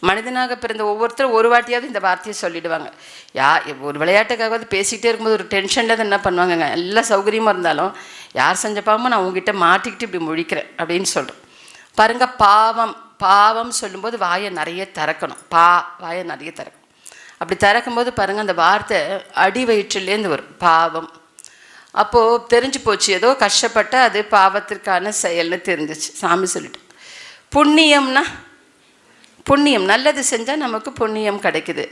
மனிதனாக பிறந்த ஒவ்வொருத்தரும் ஒரு வாட்டியாவது இந்த வார்த்தையை சொல்லிடுவாங்க. யா ஒரு விளையாட்டுக்காகவது பேசிக்கிட்டே இருக்கும்போது ஒரு டென்ஷனில் தான் என்ன பண்ணுவாங்கங்க? எல்லா சௌகரியமாக இருந்தாலும் யார் செஞ்ச நான் உங்ககிட்ட மாட்டிக்கிட்டு இப்படி முழிக்கிறேன் அப்படின்னு சொல்கிறேன் பாருங்க பாவம் பாவம் சொல்லும்போது வாயை நிறைய திறக்கணும். பா வாயை நிறைய திறக்கணும். அப்படி திறக்கும்போது பாருங்கள் அந்த வார்த்தை அடி வயிற்றுலேருந்து வரும். பாவம். அப்போது தெரிஞ்சு போச்சு ஏதோ கஷ்டப்பட்ட அது பாவத்திற்கான செயல்னு தெரிஞ்சிச்சு. சாமி சொல்லிட்டு. புண்ணியம்னா புண்ணியம் நல்லது செஞ்சால் நமக்கு புண்ணியம் கிடைக்குது.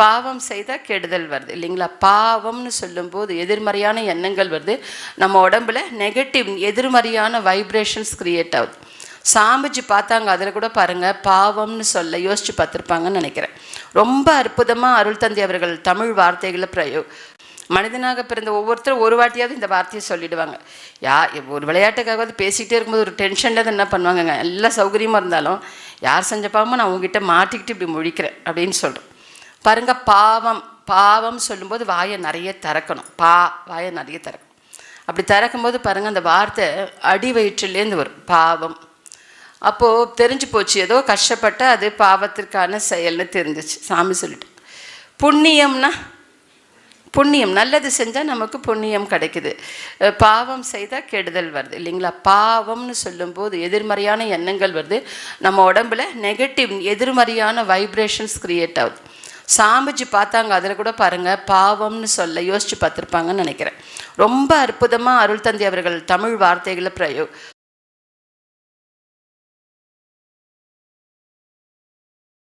பாவம் செய்தால் கெடுதல் வருது இல்லைங்களா? பாவம்னு சொல்லும்போது எதிர்மறையான எண்ணங்கள் வருது. நம்ம உடம்புல நெகட்டிவ் எதிர்மறையான வைப்ரேஷன்ஸ் க்ரியேட் ஆகுது. சாமிஜி பார்த்தாங்க அதில் கூட பாருங்கள் பாவம்னு சொல்ல யோசித்து பார்த்துருப்பாங்கன்னு நினைக்கிறேன். ரொம்ப அற்புதமாக அருள் தந்தி அவர்கள் தமிழ் வார்த்தைகளை பிரயோ மனிதனாக பிறந்த ஒவ்வொருத்தரும் ஒரு வாட்டியாவது இந்த வார்த்தையை சொல்லிடுவாங்க. யா ஒரு விளையாட்டுக்காகவது பேசிக்கிட்டே இருக்கும்போது ஒரு டென்ஷனில் தான் என்ன பண்ணுவாங்கங்க? எல்லா சௌகரியமாக இருந்தாலும் யார் செஞ்ச பாவமோ நான் உங்ககிட்ட மாட்டிக்கிட்டு இப்படி முழிக்கிறேன் அப்படின்னு சொல்கிறேன் பாருங்கள் பாவம் பாவம் சொல்லும்போது வாயை நிறைய திறக்கணும். பா வாயை நிறைய திறக்கணும். அப்படி திறக்கும்போது பாருங்கள் அந்த வார்த்தை அடி வயிற்றுலேருந்து வரும். பாவம். அப்போது தெரிஞ்சு போச்சு ஏதோ கஷ்டப்பட்ட அது பாவத்திற்கான செயல்னு தெரிஞ்சிச்சு. சாமி சொல்லிட்டு. புண்ணியம்னா புண்ணியம் நல்லது செஞ்சால் நமக்கு புண்ணியம் கிடைக்குது. பாவம் செய்தால் கெடுதல் வருது. இல்லைங்களா? பாவம்னு சொல்லும்போது எதிர்மறையான எண்ணங்கள் வருது. நம்ம உடம்புல நெகட்டிவ் எதிர்மறையான வைப்ரேஷன்ஸ் க்ரியேட் ஆகுது. சாமிஜி பார்த்தாங்க அதில் கூட பாருங்கள் பாவம்னு சொல்ல யோசித்து பார்த்துருப்பாங்கன்னு நினைக்கிறேன். ரொம்ப அற்புதமாக அருள் தந்தி அவர்கள் தமிழ் வார்த்தைகளை பிரயோ